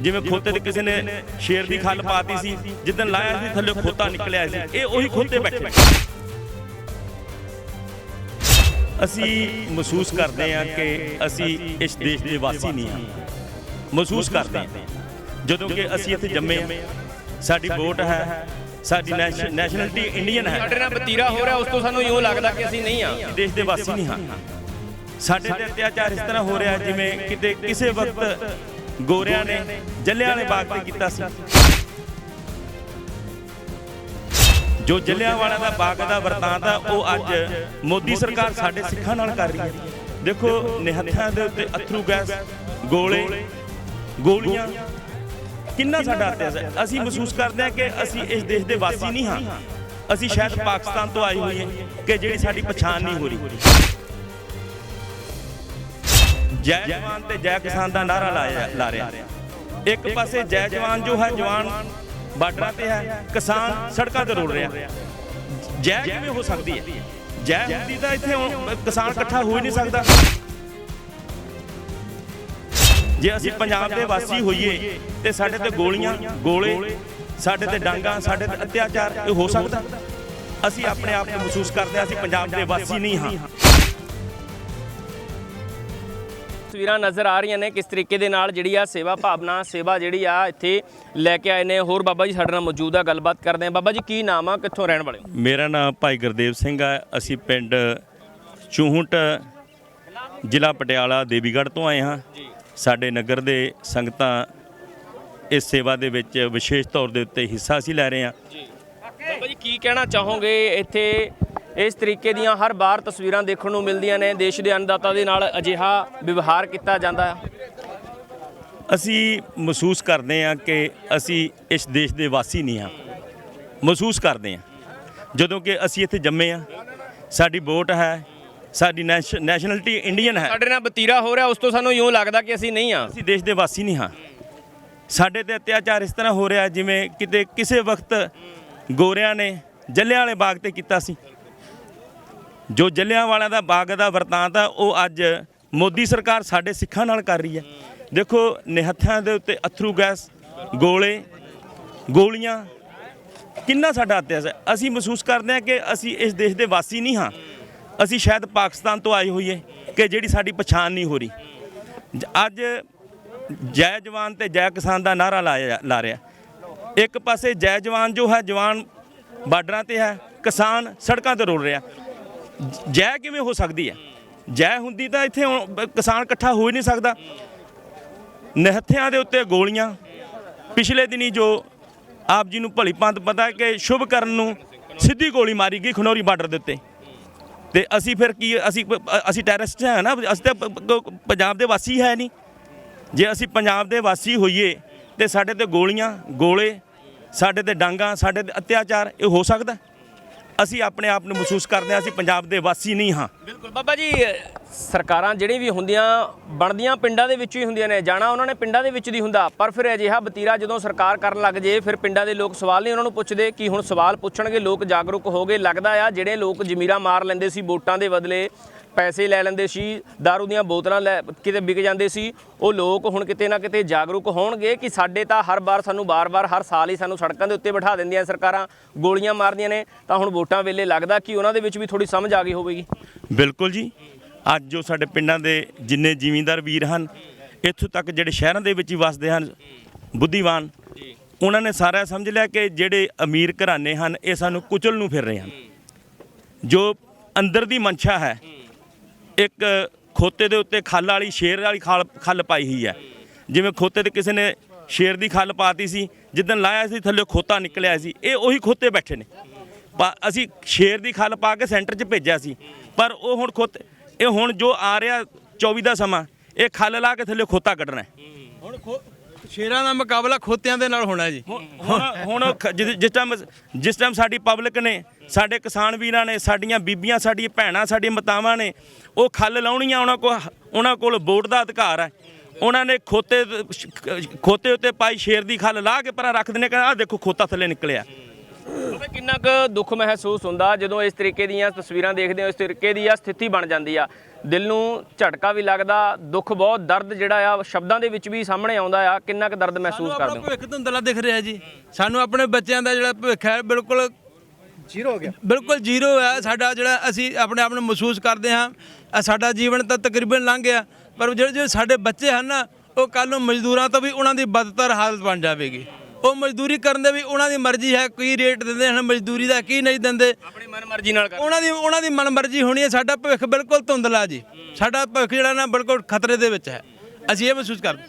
ਜਿਵੇਂ ਖੋਤੇ ਤੇ ਕਿਸੇ ਨੇ ਸ਼ੇਰ ਦੀ ਖੱਲ ਪਾਤੀ ਸੀ ਜਿੱਦਣ ਲਾਇਆ ਸੀ ਥੱਲੇ ਖੋਤਾ ਨਿਕਲਿਆ ਸੀ। ਇਹ ਉਹੀ ਖੋਤੇ ਬੈਠੇ ਅਸੀਂ ਮਹਿਸੂਸ ਕਰਦੇ ਹਾਂ ਕਿ ਅਸੀਂ ਇਸ ਦੇਸ਼ ਦੇ ਵਾਸੀ ਨਹੀਂ ਹਾਂ। ਮਹਿਸੂਸ ਕਰਦੇ ਹਾਂ। ਜਦੋਂ ਕਿ ਅਸੀਂ ਇੱਥੇ ਜੰਮੇ ਹਾਂ ਸਾਡੀ ਵੋਟ ਹੈ ਸਾਡੀ ਨੈਸ਼- ਨੈਸ਼ਨੈਲਿਟੀ ਇੰਡੀਅਨ ਹੈ। ਸਾਡੇ ਨਾਲ ਬਤੀਰਾ ਹੋ ਰਿਹਾ ਉਸ ਤੋਂ ਸਾਨੂੰ ਇਉਂ ਲੱਗਦਾ ਕਿ ਅਸੀਂ ਨਹੀਂ ਅਸੀਂ ਦੇਸ਼ ਦੇ ਵਾਸੀ ਨਹੀਂ ਹਾਂ। ਸਾਡੇ ਤੇ ਅਤਿਆਚਾਰ ਇਸ ਤਰ੍ਹਾਂ ਹੋ ਰਿਹਾ ਜਿਵੇਂ ਕਿਤੇ ਕਿਸੇ ਵਕਤ ਗੋਰਿਆਂ ਨੇ ਜੱਲਿਆਂ ਵਾਲੇ ਬਾਗ ਤੇ ਕੀਤਾ ਸੀ। ਜੋ ਜੱਲਿਆਂ ਵਾਲਾ ਦਾ ਬਾਗ ਦਾ ਵਰਤਾਂਤ ਆ ਉਹ ਅੱਜ ਮੋਦੀ ਸਰਕਾਰ ਸਾਡੇ ਸਿੱਖਾਂ ਨਾਲ ਕਰ ਰਹੀ ਹੈ। ਦੇਖੋ ਨਿਹੱਥਾਂ ਦੇ ਉੱਤੇ ਅਥਰੂ ਗੈਸ ਗੋਲੇ ਗੋਲੀਆਂ ਕਿੰਨਾ ਸਾਡਾ ਅਤਿਆਚਾਰ ਅਸੀਂ ਮਹਿਸੂਸ ਕਰਦੇ ਹਾਂ ਕਿ ਅਸੀਂ ਇਸ ਦੇਸ਼ ਦੇ ਵਾਸੀ ਨਹੀਂ ਹਾਂ। ਅਸੀਂ ਸ਼ਾਇਦ ਪਾਕਿਸਤਾਨ ਤੋਂ ਆਏ ਹੋਏ ਹਾਂ ਕਿ ਜਿਹੜੀ ਸਾਡੀ ਪਛਾਣ ਨਹੀਂ ਹੋ ਰਹੀ। ਜੈ ਜਵਾਨ ਤੇ ਜੈ ਕਿਸਾਨ ਦਾ ਨਾਰਾ ਲਾਇਆ ਲਾ ਰਿਹਾ। ਇੱਕ ਪਾਸੇ ਜੈ ਜਵਾਨ ਜੋ ਹੈ, ਜਵਾਨ ਬਾਰਡਰਾਂ ਤੇ ਹੈ, ਕਿਸਾਨ ਸੜਕਾਂ ਤੇ ਰੋਲ ਰਿਹਾ। ਜੈ ਕਿਵੇਂ ਹੋ ਸਕਦੀ ਹੈ? ਜੈ ਹੁੰਦੀ ਤਾਂ ਇੱਥੇ ਕਿਸਾਨ ਇਕੱਠਾ ਹੋ ਹੀ ਨਹੀਂ ਸਕਦਾ। ਜੇ ਅਸੀਂ ਪੰਜਾਬ ਦੇ ਵਾਸੀ ਹੋਈਏ ਤੇ ਸਾਡੇ ਤੇ ਗੋਲੀਆਂ, ਗੋਲੇ, ਸਾਡੇ ਤੇ ਡਾਂਗਾ, ਸਾਡੇ ਤੇ ਅਤਿਆਚਾਰ, ਇਹ ਹੋ ਸਕਦਾ? ਅਸੀਂ ਆਪਣੇ ਆਪ ਨੂੰ ਮਹਿਸੂਸ ਕਰਦੇ ਹਾਂ, ਅਸੀਂ ਪੰਜਾਬ ਦੇ ਵਾਸੀ ਨਹੀਂ ਹਾਂ। ਤਸਵੀਰਾਂ ਨਜ਼ਰ ਆ ਰਹੀਆਂ ਨੇ ਕਿਸ ਤਰੀਕੇ ਦੇ ਨਾਲ ਜਿਹੜੀ ਆ ਸੇਵਾ ਭਾਵਨਾ ਸੇਵਾ ਜਿਹੜੀ ਆ ਇੱਥੇ ਲੈ ਕੇ ਆਏ ਨੇ। ਹੋਰ ਬਾਬਾ ਜੀ ਸਾਡੇ ਨਾਲ ਮੌਜੂਦ ਆ ਗੱਲਬਾਤ ਕਰਦੇ ਆ। ਬਾਬਾ ਜੀ ਕੀ ਨਾਮ ਆ? ਕਿੱਥੋਂ ਰਹਿਣ ਵਾਲੇ ਹੋ? ਮੇਰਾ ਨਾਮ ਭਾਈ ਗੁਰਦੇਵ ਸਿੰਘ ਹੈ ਅਸੀਂ ਪਿੰਡ ਚੂਹਟ ਜ਼ਿਲ੍ਹਾ ਪਟਿਆਲਾ ਦੇਵੀਗੜ੍ਹ ਤੋਂ ਆਏ ਹਾਂ। ਸਾਡੇ ਨਗਰ ਦੇ ਸੰਗਤਾਂ ਇਸ ਸੇਵਾ ਦੇ ਵਿੱਚ ਵਿਸ਼ੇਸ਼ ਤੌਰ ਦੇ ਉੱਤੇ ਹਿੱਸਾ ਅਸੀਂ ਲੈ ਰਹੇ ਹਾਂ। ਬਾਬਾ ਜੀ ਕੀ ਕਹਿਣਾ ਚਾਹੋਗੇ ਇੱਥੇ ਇਸ ਤਰੀਕੇ ਦੀਆਂ ਹਰ ਵਾਰ ਤਸਵੀਰਾਂ ਦੇਖਣ ਨੂੰ ਮਿਲਦੀਆਂ ਨੇ। ਦੇਸ਼ ਦੇ ਅੰਨਦਾਤਾ ਦੇ ਨਾਲ ਅਜਿਹਾ ਵਿਵਹਾਰ ਕੀਤਾ ਜਾਂਦਾ ਹੈ। ਅਸੀਂ ਮਹਿਸੂਸ ਕਰਦੇ ਹਾਂ ਕਿ ਅਸੀਂ ਇਸ ਦੇਸ਼ ਦੇ ਵਾਸੀ ਨਹੀਂ ਹਾਂ। ਮਹਿਸੂਸ ਕਰਦੇ ਹਾਂ। ਜਦੋਂ ਕਿ ਅਸੀਂ ਇੱਥੇ ਜੰਮੇ ਹਾਂ ਸਾਡੀ ਵੋਟ ਹੈ ਸਾਡੀ ਨੈਸ਼- ਨੈਸ਼ਨੈਲਿਟੀ ਇੰਡੀਅਨ ਹੈ। ਸਾਡੇ ਨਾਲ ਬਤੀਰਾ ਹੋ ਰਿਹਾ ਉਸ ਤੋਂ ਸਾਨੂੰ ਇਉਂ ਲੱਗਦਾ ਕਿ ਅਸੀਂ ਨਹੀਂ ਆ ਅਸੀਂ ਦੇਸ਼ ਦੇ ਵਾਸੀ ਨਹੀਂ ਹਾਂ। ਸਾਡੇ ਤੇ ਅਤਿਆਚਾਰ ਇਸ ਤਰ੍ਹਾਂ ਹੋ ਰਿਹਾ ਜਿਵੇਂ ਕਿਤੇ ਕਿਸੇ ਵਕਤ ਗੋਰਿਆਂ ਨੇ ਜੱਲਿਆਂ ਵਾਲੇ ਬਾਗ ਤੇ ਕੀਤਾ ਸੀ। ਜੋ ਜੱਲਿਆਂ ਦਾ ਬਾਗ ਦਾ ਵਰਤਾਂਤ ਆ, ਉਹ ਅੱਜ ਮੋਦੀ ਸਰਕਾਰ ਸਾਡੇ ਸਿੱਖਾਂ ਨਾਲ ਕਰ ਰਹੀ ਹੈ। ਦੇਖੋ, ਨਿਹੱਥਾਂ ਦੇ ਉੱਤੇ ਅਥਰੂ ਗੈਸ, ਗੋਲੇ, ਗੋਲੀਆਂ, ਕਿੰਨਾ ਸਾਡਾ ਇਤਿਹਾਸ ਹੈ। ਅਸੀਂ ਮਹਿਸੂਸ ਕਰਦੇ ਹਾਂ ਕਿ ਅਸੀਂ ਇਸ ਦੇਸ਼ ਦੇ ਵਾਸੀ ਨਹੀਂ ਹਾਂ। ਅਸੀਂ ਸ਼ਾਇਦ ਪਾਕਿਸਤਾਨ ਤੋਂ ਆਏ ਹੋਈਏ ਕਿ ਜਿਹੜੀ ਸਾਡੀ ਪਛਾਣ ਨਹੀਂ ਹੋ ਰਹੀ। ਜ- ਅੱਜ ਜੈ ਜਵਾਨ ਤੇ ਜੈ ਕਿਸਾਨ ਦਾ ਨਾਰਾ ਲਾਇਆ ਲਾ ਰਿਹਾ। ਇੱਕ ਪਾਸੇ ਜੈ ਜਵਾਨ ਜੋ ਹੈ, ਜਵਾਨ ਬਾਰਡਰਾਂ ਤੇ ਹੈ, ਕਿਸਾਨ ਸੜਕਾਂ ਤੇ ਰੋਲ ਰਿਹਾ। ਜੈ ਕਿਵੇਂ ਹੋ ਸਕਦੀ ਹੈ? ਜੈ ਹੁੰਦੀ ਤਾਂ ਇੱਥੇ ਕਿਸਾਨ ਇਕੱਠਾ ਹੋ ਹੀ ਨਹੀਂ ਸਕਦਾ। ਨਿਹੱਥਿਆਂ ਦੇ ਉੱਤੇ ਗੋਲੀਆਂ। ਪਿਛਲੇ ਦਿਨੀ ਜੋ ਆਪ ਜੀ ਨੂੰ ਭਲੀ ਪੰਤ ਪਤਾ ਹੈ ਕਿ ਸ਼ੁਭ ਕਰਨ ਨੂੰ ਸਿੱਧੀ ਗੋਲੀ ਮਾਰੀ ਗਈ ਖਨੌਰੀ ਬਾਰਡਰ ਦੇ ਉੱਤੇ। ਤੇ ਅਸੀਂ ਫਿਰ ਕੀ, ਅਸੀਂ ਅਸੀਂ ਟੈਰਰਿਸਟ ਹੈ ਨਾ, ਅਸੀਂ ਤਾਂ ਪੰਜਾਬ ਦੇ ਵਾਸੀ ਹੈ ਨਹੀਂ। ਜੇ ਅਸੀਂ ਪੰਜਾਬ ਦੇ ਵਾਸੀ ਹੋਈਏ ਤੇ ਸਾਡੇ ਤੇ ਗੋਲੀਆਂ, ਗੋਲੇ, ਸਾਡੇ ਤੇ ਡਾਂਗਾ, ਸਾਡੇ ਤੇ ਅਤਿਆਚਾਰ, ਇਹ ਹੋ ਸਕਦਾ? ਅਸੀਂ ਆਪਣੇ ਆਪ ਨੂੰ ਮਹਿਸੂਸ ਕਰਦੇ ਹਾਂ, ਅਸੀਂ ਪੰਜਾਬ ਦੇ ਵਾਸੀ ਨਹੀਂ ਹਾਂ। ਬਿਲਕੁਲ। ਬਾਬਾ ਜੀ ਸਰਕਾਰਾਂ ਜਿਹੜੀ ਵੀ ਹੁੰਦੀਆਂ, ਬਣਦੀਆਂ ਪਿੰਡਾਂ ਦੇ ਵਿੱਚ ਹੀ ਹੁੰਦੀਆਂ ਨੇ। ਜਾਣਾ ਉਹਨਾਂ ਨੇ ਪਿੰਡਾਂ ਦੇ ਵਿੱਚ ਦੀ ਹੁੰਦਾ। ਪਰ ਫਿਰ ਅਜਿਹਾ ਬਤੀਰਾ ਜਦੋਂ ਸਰਕਾਰ ਕਰਨ ਲੱਗ ਜੇ, ਫਿਰ ਪਿੰਡਾਂ ਦੇ ਲੋਕ ਸਵਾਲ ਨਹੀਂ ਉਹਨਾਂ ਨੂੰ ਪੁੱਛਦੇ ਕਿ ਹੁਣ ਸਵਾਲ ਪੁੱਛਣਗੇ, ਲੋਕ ਜਾਗਰੂਕ ਹੋ ਗਏ। ਲੱਗਦਾ ਆ, ਜਿਹੜੇ ਲੋਕ ਜ਼ਮੀਰਾਂ ਮਾਰ ਲੈਂਦੇ ਸੀ ਵੋਟਾਂ ਦੇ ਬਦਲੇ ਪੈਸੇ ਲੈ ਲੈਂਦੇ ਸੀ, दारू ਦੀਆਂ ਬੋਤਲਾਂ ਲੈ ਕਿਤੇ ਵਿਕ ਜਾਂਦੇ ਸੀ। ਉਹ ਲੋਕ ਹੁਣ ਕਿਤੇ ਨਾ ਕਿਤੇ ਜਾਗਰੂਕ ਹੋਣਗੇ ਕਿ ਸਾਡੇ ਤਾਂ ਹਰ ਵਾਰ ਸਾਨੂੰ ਬਾਰ-ਬਾਰ ਹਰ ਸਾਲ ਹੀ ਸਾਨੂੰ ਸੜਕਾਂ ਦੇ ਉੱਤੇ ਬਿਠਾ ਦਿੰਦੀਆਂ ਸਰਕਾਰਾਂ, ਗੋਲੀਆਂ ਮਾਰਦੀਆਂ ਨੇ। ਤਾਂ ਹੁਣ ਵੋਟਾਂ ਵੇਲੇ ਲੱਗਦਾ ਕਿ ਉਹਨਾਂ ਦੇ ਵਿੱਚ ਵੀ ਥੋੜੀ ਸਮਝ ਆ ਗਈ ਹੋਵੇਗੀ। ਬਿਲਕੁਲ ਜੀ। ਅੱਜ ਜੋ ਸਾਡੇ ਪਿੰਡਾਂ ਦੇ ਜਿੰਨੇ ਜ਼ਿਮੀਂਦਾਰ ਵੀਰ ਹਨ, ਇੱਥੋਂ ਤੱਕ ਜਿਹੜੇ ਸ਼ਹਿਰਾਂ ਦੇ ਵਿੱਚ ਹੀ ਵਸਦੇ ਹਨ ਬੁੱਧੀਵਾਨ ਉਹਨਾਂ ਨੇ ਸਾਰਾ ਸਮਝ ਲਿਆ ਕਿ ਜਿਹੜੇ ਅਮੀਰ ਘਰਾਣੇ ਹਨ, ਇਹ ਸਾਨੂੰ ਕੁਚਲ ਨੂੰ ਫਿਰ ਰਹੇ ਹਨ। ਜੋ ਅੰਦਰ ਦੀ ਮਨਸ਼ਾ ਹੈ ਇੱਕ ਖੋਤੇ ਦੇ ਉੱਤੇ ਖੱਲ ਵਾਲੀ ਸ਼ੇਰ ਵਾਲੀ ਖਾਲ ਖੱਲ ਪਾਈ ਹੋਈ ਹੈ। ਜਿਵੇਂ ਖੋਤੇ ਤੇ ਕਿਸੇ ਨੇ ਸ਼ੇਰ ਦੀ ਖੱਲ ਪਾਤੀ ਸੀ ਜਿੱਦਣ ਲਾਇਆ ਸੀ ਥੱਲੇ ਖੋਤਾ ਨਿਕਲਿਆ ਸੀ ਇਹ ਉਹੀ ਖੋਤੇ ਬੈਠੇ ਨੇ। ਅਸੀਂ ਸ਼ੇਰ ਦੀ ਖੱਲ ਪਾ ਕੇ ਸੈਂਟਰ 'ਚ ਭੇਜਿਆ ਸੀ ਪਰ ਉਹ ਹੁਣ ਖੋਤੇ ਇਹ ਹੁਣ ਜੋ ਆ ਰਿਹਾ 24 ਦਾ ਸਮਾਂ ਇਹ ਖੱਲ ਲਾ ਕੇ ਥੱਲੇ ਖੋਤਾ ਕੱਢਣਾ ਹੈ। ਹੁਣ ਸ਼ੇਰਾਂ ਦਾ ਮੁਕਾਬਲਾ ਖੋਤਿਆਂ ਦੇ ਨਾਲ ਹੋਣਾ ਜੀ। ਹੁਣ ਜਿਸ ਟਾਈਮ ਜਿਸ ਟਾਈਮ ਸਾਡੀ ਪਬਲਿਕ ਨੇ ਸਾਡੇ ਕਿਸਾਨ ਵੀਰਾਂ ਨੇ ਸਾਡੀਆਂ ਬੀਬੀਆਂ ਸਾਡੀਆਂ ਭੈਣਾਂ ਸਾਡੀਆਂ ਮਾਤਾਵਾਂ ਨੇ ਉਹ ਖੱਲ ਲਾਉਣੀਆਂ ਉਹਨਾਂ ਕੋਲ ਉਹਨਾਂ ਕੋਲ ਵੋਟ ਦਾ ਅਧਿਕਾਰ ਹੈ। ਉਹਨਾਂ ਨੇ ਖੋਤੇ ਖੋਤੇ ਉੱਤੇ ਪਾਈ ਸ਼ੇਰ ਦੀ ਖੱਲ ਲਾ ਕੇ ਪਰਾਂ ਰੱਖ ਦਿੰਦੇ ਕਹਿੰਦੇ ਆਹ ਦੇਖੋ ਖੋਤਾ ਥੱਲੇ ਨਿਕਲਿਆ। ਕਿੰਨਾ ਕੁ ਦੁੱਖ ਮਹਿਸੂਸ ਹੁੰਦਾ ਜਦੋਂ ਇਸ ਤਰੀਕੇ ਦੀਆਂ ਤਸਵੀਰਾਂ ਦੇਖਦੇ ਹੋ ਇਸ ਤਰੀਕੇ ਦੀ ਆ ਸਥਿਤੀ ਬਣ ਜਾਂਦੀ ਆ। ਦਿਲ ਨੂੰ ਝਟਕਾ ਵੀ ਲੱਗਦਾ ਦੁੱਖ ਬਹੁਤ ਦਰਦ ਜਿਹੜਾ ਆ ਸ਼ਬਦਾਂ ਦੇ ਵਿੱਚ ਵੀ ਸਾਹਮਣੇ ਆਉਂਦਾ ਆ। ਕਿੰਨਾ ਕੁ ਦਰਦ ਮਹਿਸੂਸ ਕਰਦੇ ਹੋ? ਭਵਿੱਖ ਧੁੰਦਲਾ ਦਿਖ ਰਿਹਾ ਜੀ। ਸਾਨੂੰ ਆਪਣੇ ਬੱਚਿਆਂ ਦਾ ਜਿਹੜਾ ਭਵਿੱਖ ਹੈ ਬਿਲਕੁਲ ਜ਼ੀਰੋ ਹੋ ਗਿਆ। ਬਿਲਕੁਲ ਜ਼ੀਰੋ ਹੈ ਸਾਡਾ ਜਿਹੜਾ ਅਸੀਂ ਆਪਣੇ ਆਪ ਨੂੰ ਮਹਿਸੂਸ ਕਰਦੇ ਹਾਂ ਆਹ ਸਾਡਾ ਜੀਵਨ ਤਾਂ ਤਕਰੀਬਨ ਲੰਘ ਗਿਆ। ਪਰ ਜਿਹੜੇ ਜਿਹੜੇ ਸਾਡੇ ਬੱਚੇ ਹਨ ਨਾ ਉਹ ਕੱਲ ਨੂੰ ਮਜ਼ਦੂਰਾਂ ਤੋਂ ਵੀ ਉਹਨਾਂ ਦੀ ਬਦਤਰ ਹਾਲਤ ਬਣ ਜਾਵੇਗੀ। ਉਹ ਮਜ਼ਦੂਰੀ ਕਰਨ ਦੇ ਵੀ ਉਹਨਾਂ ਦੀ ਮਰਜ਼ੀ ਹੈ ਕੀ ਰੇਟ ਦਿੰਦੇ ਹਨ ਮਜ਼ਦੂਰੀ ਦਾ ਕੀ ਨਹੀਂ ਦਿੰਦੇ। ਆਪਣੀ ਮਨਮਰਜ਼ੀ ਨਾਲ ਕਰ। ਉਹਨਾਂ ਦੀ ਉਹਨਾਂ ਦੀ ਮਨਮਰਜ਼ੀ ਹੋਣੀ ਹੈ। ਸਾਡਾ ਭਵਿੱਖ ਬਿਲਕੁਲ ਧੁੰਦਲਾ ਜੀ। ਸਾਡਾ ਭਵਿੱਖ ਜਿਹੜਾ ਨਾ ਬਿਲਕੁਲ ਖਤਰੇ ਦੇ ਵਿੱਚ ਹੈ। ਅਸੀਂ ਇਹ ਮਹਿਸੂਸ ਕਰਦੇ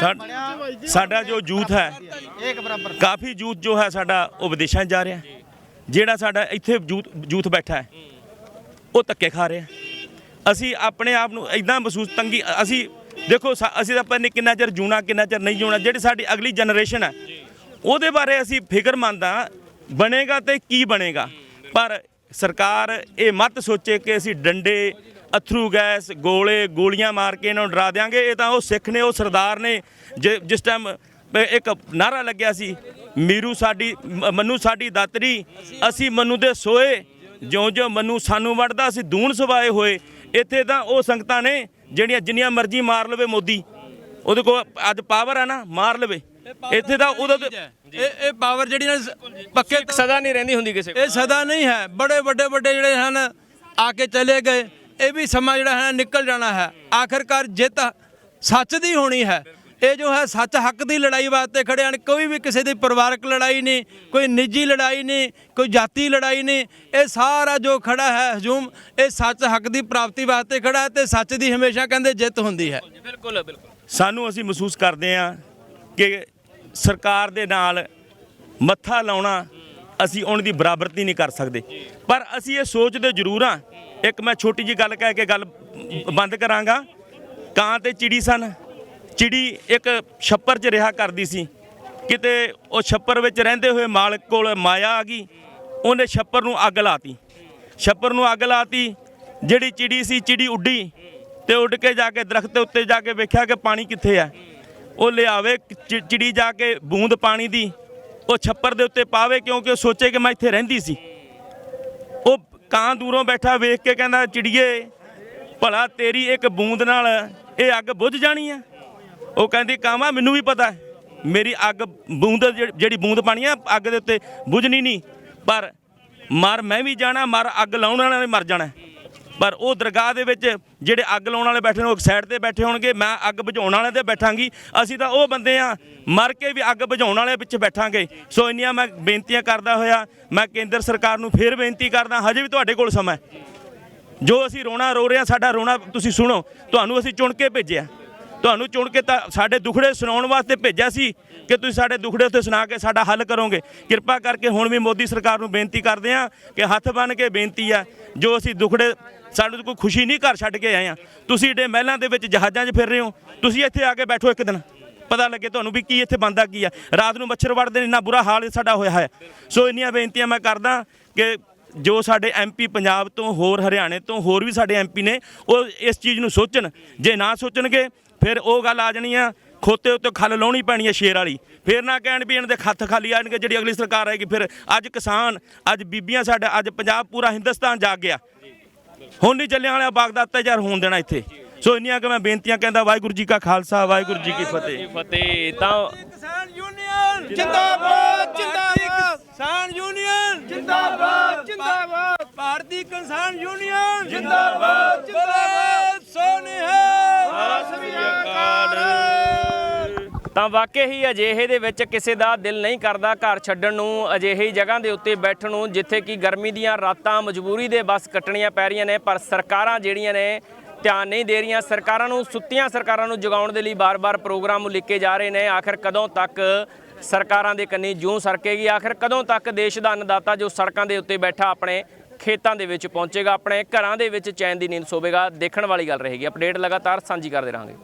ਸਾ- ਸਾਡਾ ਜੋ ਯੂਥ ਹੈ ਕਾਫੀ ਯੂਥ ਜੋ ਹੈ ਸਾਡਾ ਉਹ ਵਿਦੇਸ਼ਾਂ 'ਚ ਜਾ ਰਿਹਾ। ਜਿਹੜਾ ਸਾਡਾ ਇੱਥੇ ਯੂਥ ਯੂਥ ਬੈਠਾ ਹੈ, ਉਹ ਧੱਕੇ ਖਾ ਰਿਹਾ ਅਸੀਂ ਆਪਣੇ ਆਪ ਨੂੰ ਇਦਾਂ ਮਹਿਸੂਸ ਤੰਗੀ, ਅਸੀਂ ਦੇਖੋ ਸਾ- ਅਸੀਂ ਤਾਂ ਪਤਾ ਨਹੀਂ ਕਿੰਨਾ ਚਿਰ ਜੂਣਾ ਕਿੰਨਾ ਚਿਰ ਨਹੀਂ ਜੂਣਾ ਜਿਹੜੀ ਸਾਡੀ ਅਗਲੀ ਜਨਰੇਸ਼ਨ ਹੈ, ਉਹਦੇ ਬਾਰੇ ਅਸੀਂ ਫਿਕਰਮੰਦ ਹਾਂ, ਬਣੇਗਾ ਤੇ ਕੀ ਬਣੇਗਾ। ਪਰ ਸਰਕਾਰ ਇਹ ਮਤ ਸੋਚੇ ਕਿ ਅਸੀਂ ਡੰਡੇ, ਅਥਰੂ ਗੈਸ, ਗੋਲੇ, ਗੋਲੀਆਂ ਮਾਰ ਕੇ ਇਹਨਾਂ ਨੂੰ ਡਰਾ ਦਿਆਂਗੇ, ਇਹ ਤਾਂ ਉਹ ਸਿੱਖ ਨੇ, ਉਹ ਸਰਦਾਰ ਨੇ, ਜੇ- ਜਿਸ ਟਾਈਮ ਇੱਕ ਨਾਰਾ ਲੱਗਿਆ ਸੀ ਮੀਰੂ ਸਾਡੀ ਮਨੂੰ ਸਾਡੀ ਦਾਤਰੀ ਅਸੀਂ ਮਨੂੰ ਦੇ ਸੋਏ ਜਿਉਂ ਜਿਉਂ ਮਨੂੰ ਸਾਨੂੰ ਵੜਦਾ ਅਸੀਂ ਦੂਣ ਸਵਾਏ ਹੋਏ ਇੱਥੇ ਤਾਂ ਉਹ ਸੰਗਤਾਂ ਨੇ ਜਿਹੜੀਆਂ ਜਿੰਨੀਆਂ ਮਰਜ਼ੀ ਮਾਰ ਲਵੇ ਮੋਦੀ ਉਹਦੇ ਕੋਲ ਅੱਜ ਪਾਵਰ ਆ ਨਾ ਮਾਰ ਲਵੇ ਇੱਥੇ ਤਾਂ ਉਹਦਾ ਤੇ- ਇਹ ਇਹ ਪਾਵਰ ਜਿਹੜੀ ਪੱਕੇ ਸਜ਼ਾ ਨਹੀਂ ਰਹਿੰਦੀ ਹੁੰਦੀ ਕਿਸੇ ਕੋਲ। ਇਹ ਸਦਾ ਨਹੀਂ ਹੈ ਬੜੇ ਵੱਡੇ ਵੱਡੇ ਜਿਹੜੇ ਹਨ ਆ ਕੇ ਚਲੇ ਗਏ ਇਹ ਵੀ ਸਮਾਂ ਜਿਹੜਾ ਹੈ ਨਿਕਲ ਜਾਣਾ ਹੈ ਆਖਰਕਾਰ ਜਿੱਤ ਸੱਚ ਦੀ ਹੋਣੀ ਹੈ। ਇਹ ਜੋ ਹੈ ਸੱਚ ਹੱਕ ਦੀ ਲੜਾਈ ਵਾਸਤੇ ਖੜੇ ਹਨ ਕੋਈ ਵੀ ਕਿਸੇ ਦੀ ਪਰਿਵਾਰਕ ਲੜਾਈ ਨਹੀਂ ਕੋਈ ਨਿੱਜੀ ਲੜਾਈ ਨਹੀਂ ਕੋਈ ਜਾਤੀ ਲੜਾਈ ਨਹੀਂ ਇਹ ਸਾਰਾ ਜੋ ਖੜਾ ਹੈ ਹਜੂਮ ਇਹ ਸੱਚ ਹੱਕ ਦੀ ਪ੍ਰਾਪਤੀ ਵਾਸਤੇ ਖੜਾ ਹੈ ਤੇ ਸੱਚ ਦੀ ਹਮੇਸ਼ਾ ਕਹਿੰਦੇ ਜਿੱਤ ਹੁੰਦੀ ਹੈ। ਬਿਲਕੁਲ ਬਿਲਕੁਲ ਸਾਨੂੰ ਅਸੀਂ ਮਹਿਸੂਸ ਕਰਦੇ ਹਾਂ ਕਿ ਸਰਕਾਰ ਦੇ ਨਾਲ ਮੱਥਾ ਲਾਉਣਾ ਅਸੀਂ ਉਹਨਾਂ ਦੀ ਬਰਾਬਰਤੀ ਨਹੀਂ ਕਰ ਸਕਦੇ। ਪਰ ਅਸੀਂ ਇਹ ਸੋਚਦੇ ਜ਼ਰੂਰ ਹਾਂ ਇੱਕ ਮੈਂ ਛੋਟੀ ਜੀ ਗੱਲ ਕਹਿ ਕੇ ਗੱਲ ਬੰਦ ਕਰਾਂਗਾ ਕਾਂ ਤੇ ਚਿੜੀ ਸਨ। ਚਿੜੀ ਇੱਕ ਛੱਪਰ 'ਚ ਰਿਹਾ ਕਰਦੀ ਸੀ। ਕਿਤੇ ਉਹ ਛੱਪਰ ਵਿੱਚ ਰਹਿੰਦੇ ਹੋਏ ਮਾਲਕ ਕੋਲ ਮਾਇਆ ਆ ਗਈ, ਉਹਨੇ ਛੱਪਰ ਨੂੰ ਅੱਗ ਲਾਤੀ। ਛੱਪਰ ਨੂੰ ਅੱਗ ਲਾਤੀ, ਜਿਹੜੀ ਚਿੜੀ ਸੀ, ਚਿੜੀ ਉੱਡੀ ਤੇ ਉੱਡ ਕੇ ਜਾ ਕੇ ਦਰਖਤ ਦੇ ਉੱਤੇ ਜਾ ਕੇ ਵੇਖਿਆ ਕਿ ਪਾਣੀ ਕਿੱਥੇ ਹੈ ਉਹ ਲਿਆਵੇ ਚਿ- ਚਿੜੀ ਜਾ ਕੇ ਬੂੰਦ ਪਾਣੀ ਦੀ, ਉਹ ਛੱਪਰ ਦੇ ਉੱਤੇ ਪਾਵੇ ਕਿਉਂਕਿ ਉਹ ਸੋਚੇ ਕਿ ਮੈਂ ਇੱਥੇ ਰਹਿੰਦੀ ਸੀ। ਉਹ ਕਾਂ ਦੂਰੋਂ ਬੈਠਾ ਵੇਖ ਕੇ ਕਹਿੰਦਾ, ਚਿੜੀਏ, ਭਲਾ ਤੇਰੀ ਇੱਕ ਬੂੰਦ ਨਾਲ ਇਹ ਅੱਗ ਬੁਝ ਜਾਣੀ ਆ? ਉਹ ਕਹਿੰਦੀ ਕਾਵਾਂ ਮੈਨੂੰ ਵੀ ਪਤਾ ਮੇਰੀ ਅੱਗ ਬੂੰਦ ਜਿਹੜੀ- ਬੂੰਦ ਪਾਣੀ ਆ, ਅੱਗ ਦੇ ਉੱਤੇ ਬੁਝਣੀ ਨਹੀਂ। ਪਰ ਮਰ ਮੈਂ ਵੀ ਜਾਣਾ, ਮਰ ਅੱਗ ਲਾਉਣ ਵਾਲਿਆਂ ਨੇ ਮਰ ਜਾਣਾ ਪਰ ਉਹ ਦਰਗਾਹ ਦੇ ਵਿੱਚ ਜਿਹੜੇ ਅੱਗ ਲਾਉਣ ਵਾਲੇ ਬੈਠੇ ਨੇ, ਉਹ ਇੱਕ ਸਾਈਡ ਤੇ ਬੈਠੇ ਹੋਣਗੇ। ਮੈਂ ਅੱਗ ਬੁਝਾਉਣ ਵਾਲੇ ਤੇ ਬੈਠਾਂਗੀ। ਅਸੀਂ ਤਾਂ ਉਹ ਬੰਦੇ ਆ, ਮਰ ਕੇ ਵੀ ਅੱਗ ਬੁਝਾਉਣ ਵਾਲੇ ਵਿੱਚ ਬੈਠਾਂਗੇ। ਸੋ ਇੰਨੀਆਂ ਮੈਂ ਬੇਨਤੀਆਂ ਕਰਦਾ ਹੋਇਆ। ਮੈਂ ਕੇਂਦਰ ਸਰਕਾਰ ਨੂੰ ਫੇਰ ਬੇਨਤੀ ਕਰਦਾ, ਹਜੇ ਵੀ ਤੁਹਾਡੇ ਕੋਲ ਸਮਾਂ ਜੋ ਅਸੀਂ ਰੋਣਾ ਰੋ ਰਹੇ ਹਾਂ, ਸਾਡਾ ਰੋਣਾ ਤੁਸੀਂ ਸੁਣੋ। ਤੁਹਾਨੂੰ ਅਸੀਂ ਚੁਣ ਕੇ ਭੇਜਿਆ। ਤੁਹਾਨੂੰ ਚੁਣ ਕੇ ਤਾਂ ਸਾਡੇ ਦੁਖੜੇ ਸੁਣਾਉਣ ਵਾਸਤੇ ਭੇਜਿਆ ਸੀ ਕਿ ਤੁਸੀਂ ਸਾਡੇ ਦੁਖੜੇ ਉੱਤੇ ਸੁਣਾ ਕੇ ਸਾਡਾ ਹੱਲ ਕਰੋਗੇ। ਕਿਰਪਾ ਕਰਕੇ ਹੁਣ ਵੀ ਮੋਦੀ ਸਰਕਾਰ ਨੂੰ ਬੇਨਤੀ ਕਰਦੇ ਹਾਂ ਕਿ ਹੱਥ ਬੰਨ ਕੇ ਬੇਨਤੀ ਆ ਜੋ ਅਸੀਂ ਦੁਖੜੇ ਸਾਨੂੰ ਕੋਈ ਖੁਸ਼ੀ ਨਹੀਂ ਘਰ ਛੱਡ ਕੇ ਆਏ ਆ ਤੁਸੀਂ ਡੇ ਮਹਿਲਾਂ ਦੇ ਵਿੱਚ ਜਹਾਜ਼ਾਂ 'ਚ ਫਿਰ ਰਹੇ ਹੋ, ਤੁਸੀਂ ਇੱਥੇ ਆ ਕੇ ਬੈਠੋ ਇੱਕ ਦਿਨ। ਪਤਾ ਲੱਗੇ ਤੁਹਾਨੂੰ ਵੀ ਕੀ ਇੱਥੇ ਬੰਦਾ ਕੀ ਆ। ਰਾਤ ਨੂੰ ਮੱਛਰ ਵੜਦੇ ਨੇ, ਇੰਨਾ ਬੁਰਾ ਹਾਲ ਸਾਡਾ ਹੋਇਆ ਹੈ। ਸੋ ਇੰਨੀਆਂ ਬੇਨਤੀਆਂ ਮੈਂ ਕਰਦਾ ਕਿ ਜੋ ਸਾਡੇ ਐਮਪੀ ਪੰਜਾਬ ਤੋਂ, ਹੋਰ ਹਰਿਆਣੇ ਤੋਂ, ਹੋਰ ਵੀ ਸਾਡੇ ਐਮਪੀ ਨੇ, ਉਹ ਇਸ ਚੀਜ਼ ਨੂੰ ਸੋਚਣ। ਜੇ ਨਾ ਸੋਚਣਗੇ ਫਿਰ ਉਹ ਗੱਲ ਆ ਜਾਣੀ ਆ ਖੋਤੇ ਉੱਤੇ ਖੱਲ ਲਾਉਣੀ ਪੈਣੀ ਹੈ ਸ਼ੇਰ ਵਾਲੀ। ਫਿਰ ਨਾ ਕਹਿਣ ਵੀ ਇਹਨਾਂ ਦੇ ਖੱਤ ਖਾਲੀ ਆਣਗੇ ਜਿਹੜੀ ਅਗਲੀ ਸਰਕਾਰ ਆਏਗੀ। ਫਿਰ ਅੱਜ ਕਿਸਾਨ ਅੱਜ ਬੀਬੀਆਂ ਸਾਡਾ ਅੱਜ ਪੰਜਾਬ ਪੂਰਾ ਹਿੰਦੁਸਤਾਨ ਜਾਗ ਗਿਆ। ਹੁਣ ਨਹੀਂ ਚੱਲਿਆ ਵਾਲਾ ਬਾਗ ਦਾ ਅਤਿਆਚਾਰ ਹੋਣ ਦੇਣਾ ਇੱਥੇ। ਸੋ ਇੰਨੀਆਂ ਕਿ ਮੈਂ ਬੇਨਤੀਆਂ ਕਹਿੰਦਾ ਵਾਹਿਗੁਰੂ ਜੀ ਕਾ ਖਾਲਸਾ ਵਾਹਿਗੁਰੂ ਜੀ ਕੀ ਫਤਿਹ। ਫਤਿਹ। ਤਾਂ ਕਿਸਾਨ ਯੂਨੀਅਨ ਜਿੰਦਾਬਾਦ ਜਿੰਦਾਬਾਦ। ਕਿਸਾਨ ਯੂਨੀਅਨ ਜਿੰਦਾਬਾਦ ਜਿੰਦਾਬਾਦ। ਭਾਰਤੀ ਕਿਸਾਨ ਯੂਨੀਅਨ ਜਿੰਦਾਬਾਦ। ਜਿੰਦਾਬਾਦ ਸੋਨਿਹਾ ਤਾਂ ਵਾਕਈ ਹੀ ਅਜਿਹੇ ਦੇ ਵਿੱਚ ਕਿਸੇ ਦਾ ਦਿਲ ਨਹੀਂ ਕਰਦਾ ਘਰ ਛੱਡਣ ਨੂੰ ਅਜਿਹੀ ਜਗ੍ਹਾ ਦੇ ਉੱਤੇ ਬੈਠਣ ਨੂੰ ਜਿੱਥੇ ਕਿ ਗਰਮੀ ਦੀਆਂ ਰਾਤਾਂ ਮਜਬੂਰੀ ਦੇ ਬਸ ਕੱਟਣੀਆਂ ਪੈ ਰਹੀਆਂ ਨੇ ਪਰ ਸਰਕਾਰਾਂ ਜਿਹੜੀਆਂ ਨੇ ਧਿਆਨ ਨਹੀਂ ਦੇ ਰਹੀਆਂ। ਸਰਕਾਰਾਂ ਨੂੰ ਸੁੱਤੀਆਂ ਸਰਕਾਰਾਂ ਨੂੰ ਜਗਾਉਣ ਦੇ ਲਈ ਬਾਰ-ਬਾਰ ਪ੍ਰੋਗਰਾਮ ਲਿਖੇ ਜਾ ਰਹੇ ਨੇ। ਆਖਿਰ ਕਦੋਂ ਤੱਕ ਸਰਕਾਰਾਂ ਦੇ ਕੰਨੀ ਜੂੰ ਸਰਕੇਗੀ? ਆਖਿਰ ਕਦੋਂ ਤੱਕ ਦੇਸ਼ ਦਾ ਅੰਨਦਾਤਾ ਜੋ ਸੜਕਾਂ ਦੇ ਉੱਤੇ ਬੈਠਾ ਆਪਣੇ ਖੇਤਾਂ ਦੇ ਵਿੱਚ ਪਹੁੰਚੇਗਾ, ਆਪਣੇ ਘਰਾਂ ਦੇ ਵਿੱਚ ਚੈਨ ਦੀ ਨੀਂਦ ਸੋਵੇਗਾ, ਦੇਖਣ ਵਾਲੀ ਗੱਲ ਰਹੇਗੀ। ਅਪਡੇਟ ਲਗਾਤਾਰ ਸਾਂਝੀ ਕਰਦੇ ਰਹਾਂਗੇ।